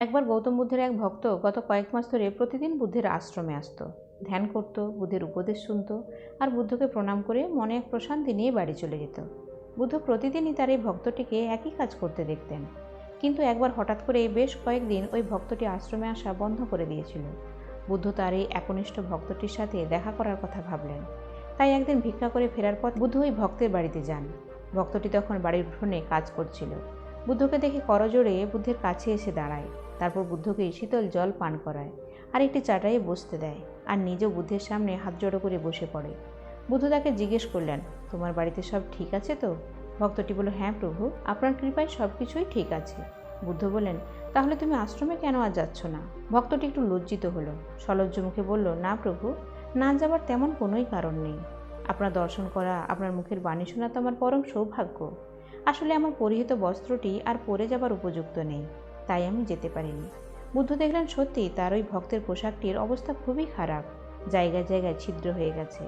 একবার গৌতম বুদ্ধের এক ভক্ত গত কয়েক মাস ধরে প্রতিদিন বুদ্ধের আশ্রমে আসতো। ধ্যান করত, বুদ্ধের উপদেশ শুনত আর বুদ্ধকে প্রণাম করে মনে এক প্রশান্তি নিয়ে বাড়ি চলে যেত। বুদ্ধ প্রতিদিনই তার এই ভক্তটিকে একই কাজ করতে দেখতেন। কিন্তু একবার হঠাৎ করে বেশ কয়েকদিন ওই ভক্তটি আশ্রমে আসা বন্ধ করে দিয়েছিল। বুদ্ধ তার এই একনিষ্ঠ ভক্তটির সাথে দেখা করার কথা ভাবলেন। তাই একদিন ভিক্ষা করে ফেরার পর বুদ্ধ ওই ভক্তের বাড়িতে যান। ভক্তটি তখন বাড়ির উঠোনে কাজ করছিল। বুদ্ধকে দেখে করজোড়ে বুদ্ধের কাছে এসে দাঁড়ায়। তারপর বুদ্ধকে শীতল জল পান করায় আর একটি চাটাইয়ে বসতে দেয় আর নিজেও বুদ্ধের সামনে হাত জড়ো করে বসে পড়ে। বুদ্ধ তাকে জিজ্ঞেস করলেন, তোমার বাড়িতে সব ঠিক আছে তো? ভক্তটি বলল হ্যাঁ প্রভু, আপনার কৃপায় সব কিছুই ঠিক আছে। বুদ্ধ বললেন, তাহলে তুমি আশ্রমে কেন আর যাচ্ছ না? ভক্তটি একটু লজ্জিত হলো। সলজ্জ মুখে বলল, না প্রভু, না যাবার তেমন কোনোই কারণ নেই। আপনার দর্শন করা, আপনার মুখের বাণী শোনা তো আমার পরম সৌভাগ্য। আসলে আমার পরিহিত বস্ত্রটি আর পরে যাবার উপযুক্ত নেই। তাই আমি যেতে পারিনি। বুদ্ধ দেখলেন সত্যি তার ওই ভক্তের পোশাকটির অবস্থা খুবই খারাপ। জায়গায় জায়গায় ছিদ্র হয়ে গেছে।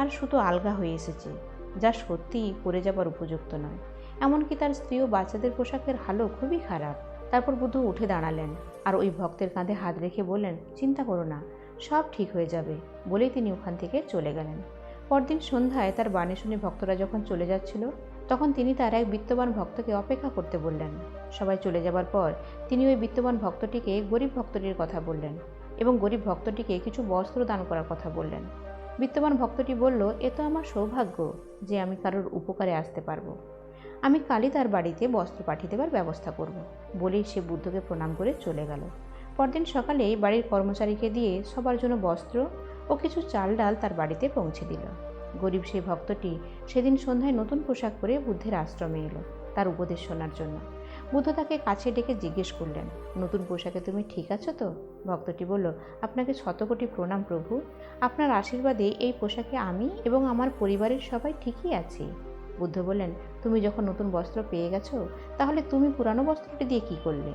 আর সুতো আলগা হয়ে এসেছে, যা সত্যিই পরে যাবার উপযুক্ত নয়। এমনকি তার স্ত্রী ও বাচ্চাদের পোশাকের হালও খুবই খারাপ। তারপর বুদ্ধ উঠে দাঁড়ালেন আর ওই ভক্তের কাঁধে হাত রেখে বললেন, চিন্তা করো না, সব ঠিক হয়ে যাবে। বলেই তিনি ওখান থেকে চলে গেলেন। পরদিন সন্ধ্যায় তার বাণী শুনে ভক্তরা যখন চলে যাচ্ছিল, তখন তিনি তার এক বিত্তবান ভক্তকে অপেক্ষা করতে বললেন। সবাই চলে যাবার পর তিনি ওই বিত্তবান ভক্তটিকে গরিব ভক্তটির কথা বললেন এবং গরিব ভক্তটিকে কিছু বস্ত্র দান করার কথা বললেন। বিত্তবান ভক্তটি বলল, এ তো আমার সৌভাগ্য যে আমি কারোর উপকারে আসতে পারব। আমি কালই তার বাড়িতে বস্ত্র পাঠিয়ে দেবার ব্যবস্থা করব। বলেই সে বুদ্ধকে প্রণাম করে চলে গেল। পরদিন সকালেই বাড়ির কর্মচারীকে দিয়ে সবার জন্য বস্ত্র ও কিছু চাল ডাল তার বাড়িতে পৌঁছে দিল। গরিব সেই ভক্তটি সেদিন সন্ধ্যায় নতুন পোশাক পরে বুদ্ধের আশ্রমে এলো তার উপদেশ শোনার জন্য। বুদ্ধ তাকে কাছে ডেকে জিজ্ঞেস করলেন, নতুন পোশাকে তুমি ঠিক আছো তো? ভক্তটি বলল, আপনাকে শতকোটি প্রণাম প্রভু। আপনার আশীর্বাদে এই পোশাকে আমি এবং আমার পরিবারের সবাই ঠিকই আছি। বুদ্ধ বললেন, তুমি যখন নতুন বস্ত্র পেয়ে গেছো, তাহলে তুমি পুরানো বস্ত্রটি দিয়ে কি করলে?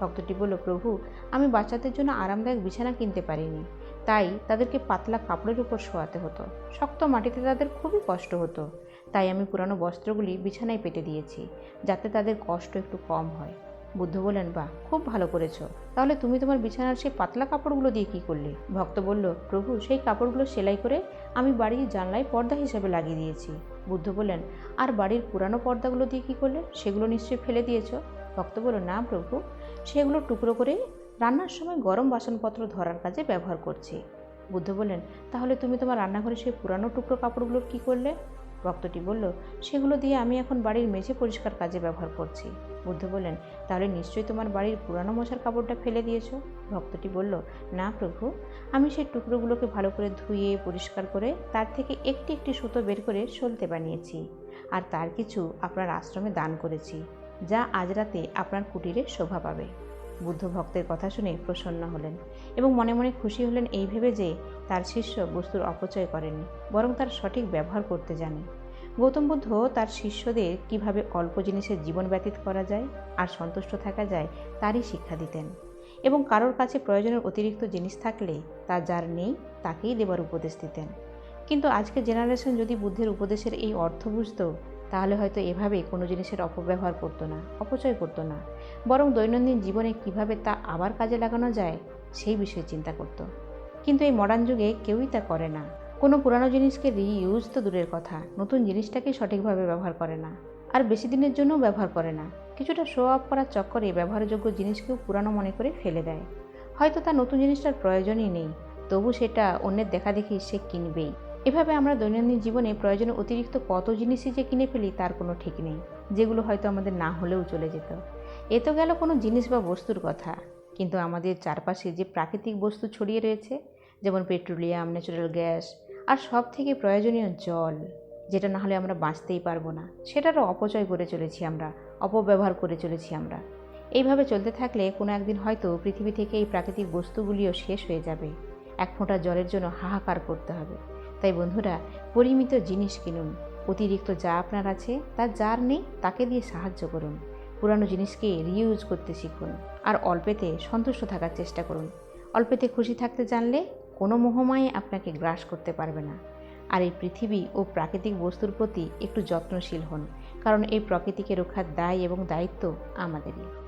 ভক্তটি বলল, প্রভু, আমি বাচ্চাদের জন্য আরামদায়ক বিছানা কিনতে পারিনি। তাই তাদেরকে পাতলা কাপড়ের উপর শোয়াতে হতো। শক্ত মাটিতে তাদের খুবই কষ্ট হতো। তাই আমি পুরানো বস্ত্রগুলি বিছানায় পেতে দিয়েছি, যাতে তাদের কষ্ট একটু কম হয়। বুদ্ধ বললেন, বাহ, খুব ভালো করেছ। তাহলে তুমি তোমার বিছানার সেই পাতলা কাপড়গুলো দিয়ে কি করলে? ভক্ত বলল, প্রভু, সেই কাপড়গুলো সেলাই করে আমি বাড়ির জানলায় পর্দা হিসেবে লাগিয়ে দিয়েছি। বুদ্ধ বললেন, আর বাড়ির পুরানো পর্দাগুলো দিয়ে কী করলে? সেগুলো নিশ্চয়ই ফেলে দিয়েছ? ভক্ত বলল, না প্রভু, সেগুলো টুকরো করে রান্নার সময় গরম বাসনপত্র ধরার কাজে ব্যবহার করছি। বুদ্ধ বললেন, তাহলে তুমি তোমার রান্নাঘরে সেই পুরানো টুকরো কাপড়গুলোর কী করলে? ভক্তটি বলল, সেগুলো দিয়ে আমি এখন বাড়ির মেঝে পরিষ্কার কাজে ব্যবহার করছি। বুদ্ধ বললেন, তাহলে নিশ্চয়ই তোমার বাড়ির পুরানো মশার কাপড়টা ফেলে দিয়েছ? ভক্তটি বলল, না প্রভু, আমি সেই টুকরোগুলোকে ভালো করে ধুয়ে, পরিষ্কার করে তার থেকে একটি একটি সুতো বের করে সলতে বানিয়েছি। আর তার কিছু আপনার আশ্রমে দান করেছি, যা আজ রাতে আপনার কুটিরে শোভা পাবে। বুদ্ধ ভক্তের কথা শুনে প্রসন্ন হলেন এবং মনে মনে খুশি হলেন এই ভেবে যে তার শিষ্য বস্তুর অপচয় করেনি বরং তার সঠিক ব্যবহার করতে জানে। গৌতম বুদ্ধ তার শিষ্যদের কীভাবে অল্প জিনিসের জীবন ব্যতীত করা যায় আর সন্তুষ্ট থাকা যায় তারই শিক্ষা দিতেন এবং কারোর কাছে প্রয়োজনের অতিরিক্ত জিনিস থাকলে তা যার নেই তাকেই দেবার উপদেশ দিতেন। কিন্তু আজকের জেনারেশন যদি বুদ্ধের উপদেশের এই অর্থ বুঝত তাহলে হয়তো এভাবে কোনো জিনিসের অপব্যবহার করতো না, অপচয় করতো না। বরং দৈনন্দিন জীবনে কীভাবে তা আবার কাজে লাগানো যায়, সেই বিষয়ে চিন্তা করত। কিন্তু এই মডার্ন যুগে কেউই তা করে না। কোনো পুরানো জিনিসকে রিইউজ তো দূরের কথা, নতুন জিনিসটাকেই সঠিকভাবে ব্যবহার করে না। আর বেশি দিনের জন্যও ব্যবহার করে না। কিছুটা শো অফ করার চক্করে ব্যবহারযোগ্য জিনিসকেও পুরানো মনে করে ফেলে দেয়। হয়তো তার নতুন জিনিসটার প্রয়োজনই নেই, তবু সেটা অন্যের দেখা দেখি সে কিনবেই। এভাবে আমরা দৈনন্দিন জীবনে প্রয়োজনে অতিরিক্ত কত জিনিসই যে কিনে ফেলি তার কোনো ঠিক নেই, যেগুলো হয়তো আমাদের না হলেও চলে যেত। এ তো গেল কোনো জিনিস বা বস্তুর কথা, কিন্তু আমাদের চারপাশে যে প্রাকৃতিক বস্তু ছড়িয়ে রয়েছে, যেমন পেট্রোলিয়াম ন্যাচারাল গ্যাস আর সব থেকে প্রয়োজনীয় জল, যেটা না হলে আমরা বাঁচতেই পারব না, সেটারও অপচয় করে চলেছি আমরা, অপব্যবহার করে চলেছি আমরা। এইভাবে চলতে থাকলে কোনো একদিন হয়তো পৃথিবী থেকে এই প্রাকৃতিক বস্তুগুলিও শেষ হয়ে যাবে, এক ফোঁটা জলের জন্য হাহাকার করতে হবে। তাই বন্ধুরা, পরিমিত জিনিস কিনুন। অতিরিক্ত যা আপনার আছে, তা যার নেই, তাকে দিয়ে সাহায্য করুন। পুরানো জিনিসকে রিইউজ করতে শিখুন। আর অল্পেতে সন্তুষ্ট থাকার চেষ্টা করুন। অল্পেতে খুশি থাকতে জানলে কোনো মোহমায় আপনাকে গ্রাস করতে পারবে না। আর এই পৃথিবী ও প্রাকৃতিক বস্তুর প্রতি একটু যত্নশীল হন, কারণ এই প্রকৃতিকে রক্ষার দায় এবং দায়িত্ব আমাদেরই।